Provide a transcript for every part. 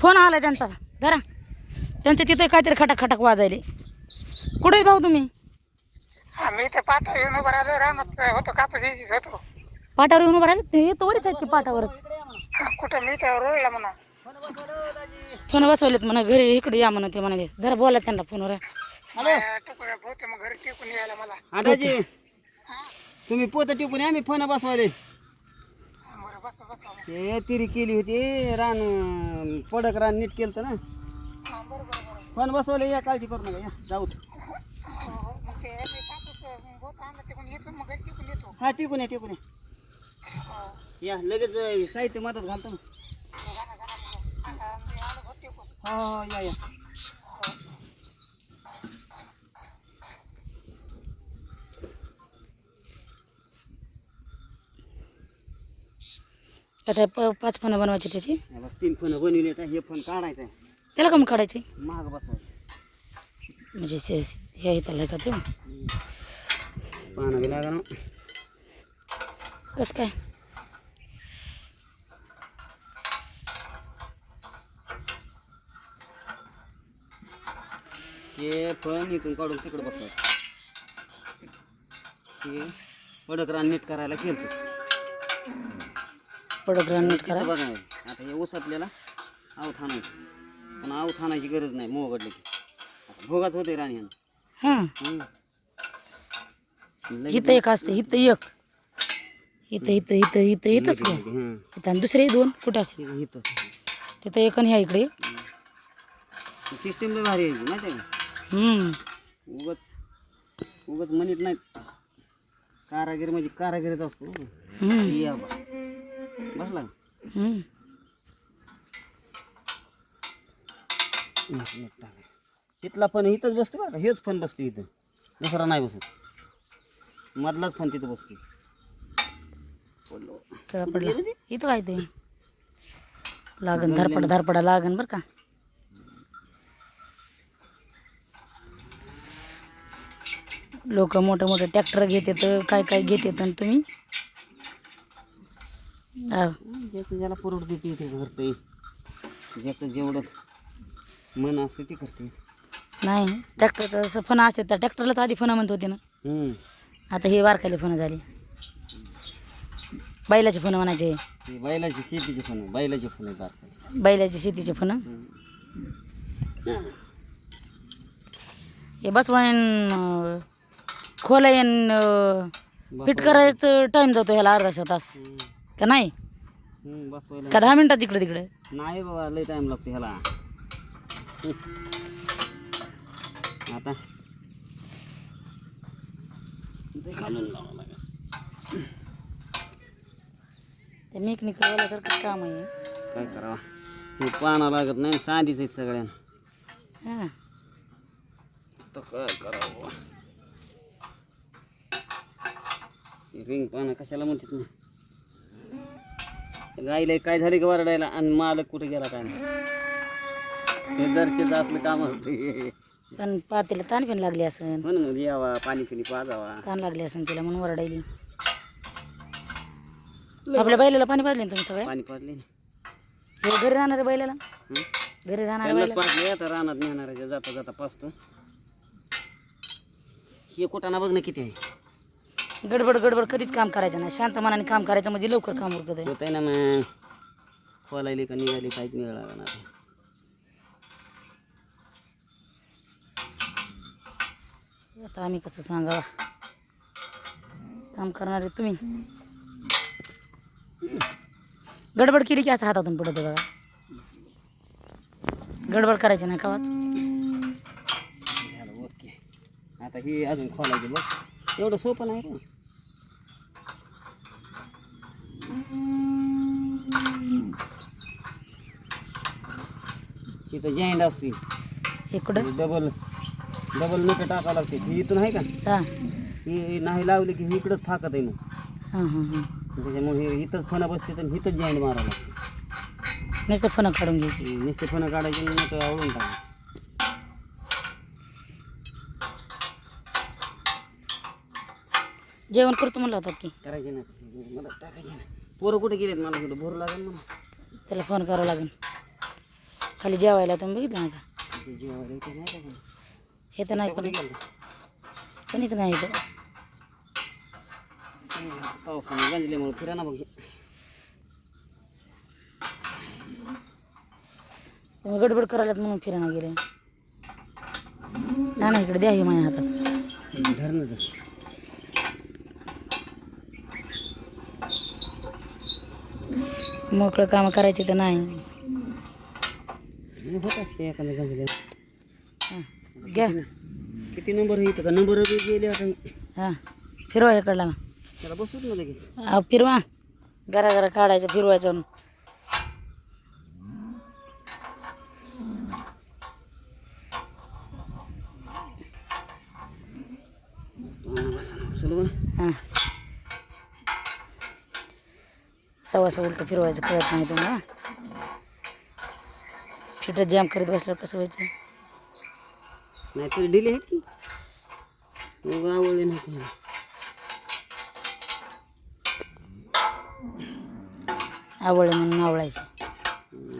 Phone आला त्यांचा. धरा. त्यांच्या तिथे काहीतरी खटाक खटाक वाजायले. कुठे भाऊ तुम्ही? आम्ही ते पाठा येऊन उभं राहिलो रानात होतो कापूस यायचीच होतो. पाटावर येऊन उभं राहिले? ते वरच आहेत की पाटावरच? कुठं मी त्यावर म्हणा. फोन बसवलेत म्हणा घरी इकडे या म्हणा ते म्हणाले. जरा बोला त्यांना फोनवर. टिकून होते मग घरी टिकून यायला मला. आताजी तुम्ही पोत टिकून आम्ही फोन बसवायले. बरं बस बस. ते तिरी केली होती रान पडक रान नीट केलं होतं ना. फोन बसवायला या काळजी करू नका या जाऊ हो, टिकून हा या टिकून. या. लगेच साहित्य मदत घालतो. ना हो हो या या. आता प- पाच फोन बनवायचे त्याचे. हे बघ, तीन फोन बनवले तर हे फोन काढायचा आहे त्याला कमी काढायचे? महाग बसवायचे म्हणजे से- हे आहे त्याला का ते? पाहणं बी लागा ना. कसं काय? हे फोन इथून काढून तिकडे बसवायचं हे पडक रान नीट करायला केलं पडक नीट करा. बघायचं आता हे ऊस आपल्याला आवत हाणायचं पण आवत हाणायची गरज नाही मोगडलं की. आता भोगाच होते राणी. हां. इथं एक असते इथं एक. इथं इथं इथं इथं इथंच घ्या. हं. इथं आणि दुसरे दोन कुठं असेल? इथं- तिथं एक आणि ह्या इकडे. सिस्टीम लय भारी आहे माहिती आहे का? उगच उगच म्हणत नाहीत. कारागीर म्हणजे कारागीरच असतो. बसला. तिथला पण इथंच बसतो बरं का? हेच पण बसतो इथं. दुसरा नाही बसत. मधलाच पण तिथं बसतो. पडलो. इथं काय ते? लागन धरपडा धरपडा लागन बरं का? लोक मोठे मोठे ट्रॅक्टर घेतात काय काय घेतात आणि तुम्ही? ज्याचं ज्याला परवडते ते ते करते ज्याचं जेवढं मन असते ते करते नाही ट्रॅक्टरचं जसं फणं असते त्या ट्रॅक्टरलाच आधी फणं म्हणत होते ना. आता हे वारकाले फणं झाली. बैलाचे फणं म्हणायचे. बैलाची शेतीचे फण बैलाचे फण आता. बैलाचे शेतीचे फणं हे बस वाईन खोलायन फिट करायचं टाईम जातो ह्याला अर्धा तास. का नाही? हम्म, बसवायला का दहा मिनिटात तिकडे तिकडे? नाही बाबा लय टाइम लागतो ह्याला. आता. ते घालून लावावं लागेल. ते मेकनिक वाल्यासारखं काम आहे. काय करावा? हे पाना लागत नाही साधीच आहेत सगळ्यांना. हां. तर काय करावं? रिंग पाना कशाला म्हणतात ना? गाईला काय झाले का वरडायला आणि मालक कुठे गेला काय नाही हे दर्शेचं आपलं काम असते पण पातेला ताण पण लागली असन. म्हणून मग यावा पाणी पिणी पाजावा. ताण लागली असन तिला म्हणून वरडायली. आपल्या बैलाला पाणी पाजले ना तुम्ही सगळ्या पाणी पाडले हे घरी राहणाऱ्या बैलाला? घरी राहणाऱ्या त्यांनाच बैला पाजले आता रानात नेणाऱ्याच्या जाता जाता पाचतो हे कुठाना बघ ना किती आहे. गडबड गडबड कधीच काम करायचं नाही. शांत मनाने काम करायचं म्हणजे लवकर काम उरकत आहे होत आहे ना मग खोलायली का निघाली काहीच निघाला नाही. आता आम्ही कसं सांगावा? काम करणारे तुम्ही. गडबड केली की असं हातातून पडत बघा. गडबड करायची नाही कावाच झालं ओके. आता ही अजून खोलायची बघ. एवढं सोपं नाही रे इथं जॉईंट असते इकडं? डबल डबल नोट टाकावं लागते. ही इथून आहे का? हां. ही नाही लावली की ही इकडंच फाकत आहे मग हां हां हां. त्याच्यामुळे हे इथंच फणं बसते तर इथंच जॉईंट मारावं लागते. नुसतं फणं काढून घ्यायची. नुसते फणं काढायचे नोट आवडून टाकायचे. जेवण करतो म्हणलं होतात की. करायचे ना मला टाकायचे ना. पोरं कुठे गेलेत मला कुठं? भरू लागेल ना त्याला फोन करावं लागेल. खाली जेवायला तुम्ही बघितलं नाही का? ते जेवायला इथे नाही का कोणी? हे तर नाही कुठे कोणीच नाही इथं. पावसाने गंजल्यामुळे फिराना बघ. तुम्ही गडबड करायलात म्हणून फिरायला गेले. ना ना इकडे द्या ही माझ्या हातात. धरणं मोकळं कामं करायची तर नाही. हे होत असते एखादं गंजल्या हां घ्या. किती नंबर इथं? का नंबर गेले आता? हां फिरवा इकडला. ना त्याला बसवत ना लगेच. हा, फिरवा. घरा घरा काढायचं फिरवायचं हां. सव्वासं उलटं फिरवायचं कळत नाही तुम्हाला. फिटत जाम करीत बसल्यावर कसं व्हायचं? नाही तरी डिले आहेत की? मग आवडले नाही आवडलं म्हणून आवडायचं.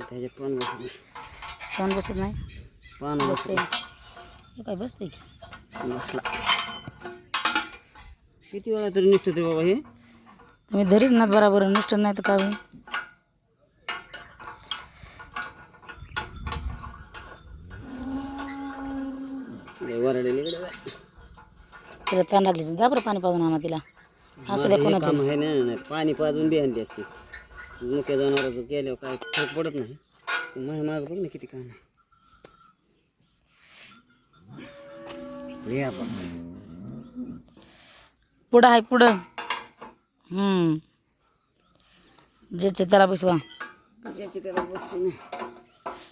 त्याच्यात पान बसत नाही? कोण बसत नाही? पान बसत काय बसते की. बसला. किती वेळा तरी निसतं ते बाबा हे? तुम्ही धरीच नात बराबर नुसतं नाही तर काय होईल तिला ताण लागली जा बरं पाणी पाजून आणा तिला. असं द्या कोणाचं. काम आहे नाही नाही पाणी पाजून बी आणली असते. मुख्य जनावराचं केल्यावर काय फरक पडत नाही. माझ्या मागं बघ ना किती काम आहे. पुढं आहे पुढं. ज्याचे त्याला बसवा. ज्याची त्याला बसते नाही.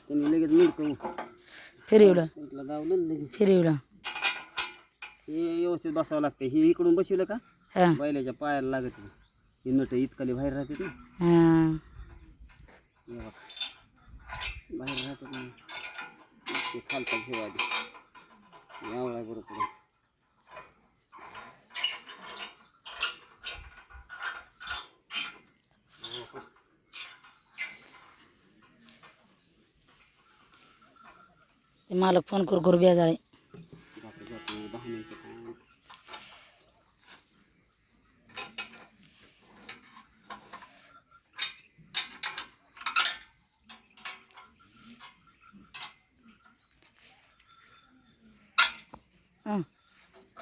त्यांनी लगेच फिरवलं दावलं फिरवलं हे व्यवस्थित बसावं लागतं हे इकडून बसवलं का? हां. बैलाच्या पायाला लागत हे नट इतकाले बाहेर राहतात ना. बाहेर राहतात ना. ते खालचा ठेवा आधी यावळा बरोबर. मालक फोन कर करू बेजाळे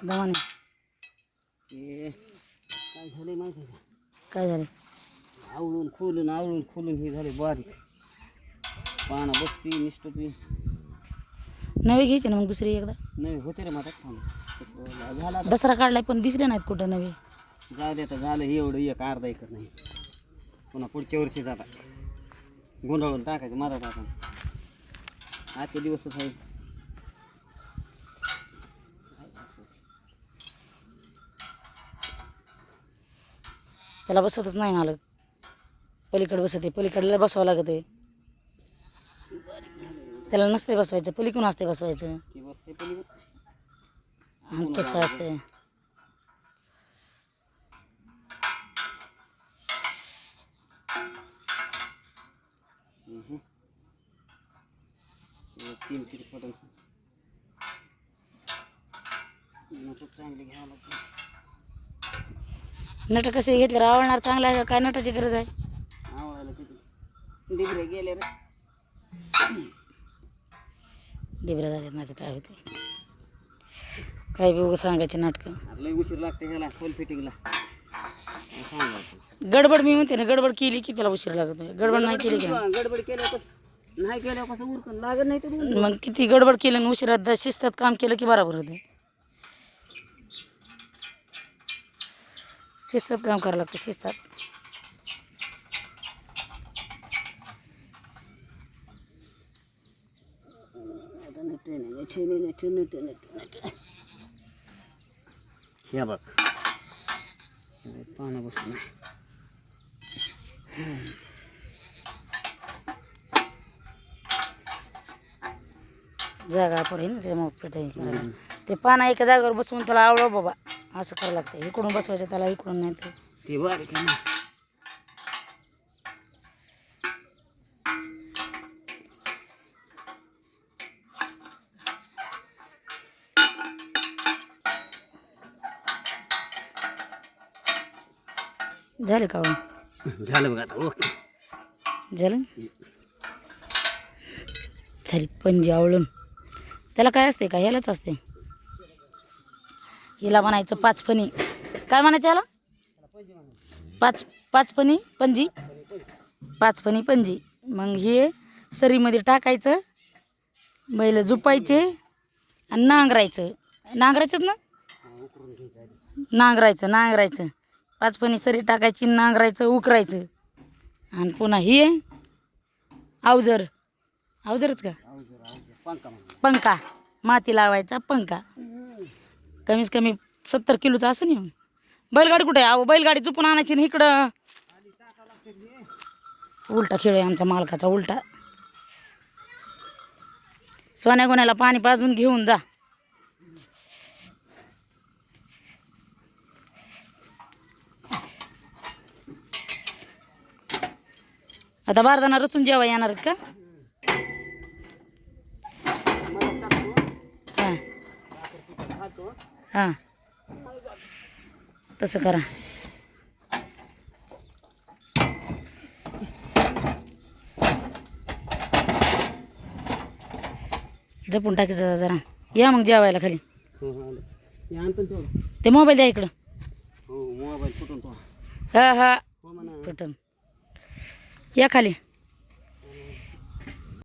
दमाने. काय काय आवळून खोलून आवळून खोलून हे झाले बारीक. पाना बसती नवे घ्यायचे ना मग दुसरी एकदा? नाही होते रे थांब झाला दसरा काढलाय पण दिसले नाहीत कुठं नवे. जाऊ दे आता झालं हे एवढं एक अर्धा एकर नाही. पुन्हा पुढच्या वर्षी जाता. गुंडाळून टाकायचं माझा टाकून आजचे दिवसच आहे त्याला बसतच नाही मालक. पलीकडे बसते पलीकडला बसवावं लागत आहे त्याला नसते बसवायचं पलीकडून असते बसवायचं. आणि तसं असते तीन किती नट कसे घेतले? आवडणार चांगला आहे का? काय नटाची गरज आहे? आवडायला गेले रे. नाही काय होते काय बी उगाच सांगायचे नाटकं आता लय उशीर लागते ह्याला फुल फिटिंगला गडबड मी म्हणते ना गडबड केली की त्याला उशीर लागत नाही गडबड नाही केली की. गडबड केल्यावर कसं नाही केल्यावर कसं उरकून लागत नाही तर मग किती गडबड केलं आणि उशिरात शिस्तात काम केलं की बरोबर होते शिस्तात काम करावं लागतं शिस्तात। नटे नाही, नटे नाही, नटे, नटे, नटे, बघ पानं बसून जागा आपण आहे ना त्यामुळे पेटाई ते पाना एका जागेवर बसवून त्याला आवडव बाबा. असं करावं लागतं. इकडून बसवायचं त्याला इकडून नाही तर. ते बारीक झाले का वाळून? झालं बघ आता ओके. झालं? झाली पंजी आवळून. त्याला काय असते का? ह्यालाच असते हिला म्हणायचं पाच फणी. काय म्हणायचं याला पाच पाच फणी पंजी पाच फणी पंजी मग हे सरीमध्ये टाकायचं बैल झुपायचे आणि नांगरायचं. नांगरायचंच ना? नांगरायचं नांगरायचं. पाचपणी सरी टाकायची नांगरायचं उकरायचं. आणि पुन्हा हे अवजर. अवजरच का? पंखा. माती लावायचा पंखा. कमीत कमी सत्तर किलोचा असं नाही बैलगाडी कुठे आहे? अहो बैलगाडी चुपून आणायची ना इकडं. उलटा खेळ आहे आमच्या मालकाचा उलटा. सोन्या गोण्याला पाणी पाजून घेऊन जा. आता बारदाना रचून जेवा येणार आहेत का? हां. हां. तसं करा. जपून टाकायचं जरा या मग जेवायला खाली. हो हो ते. मोबाईल द्या इकडं. हो हा हा. पटन या खाली.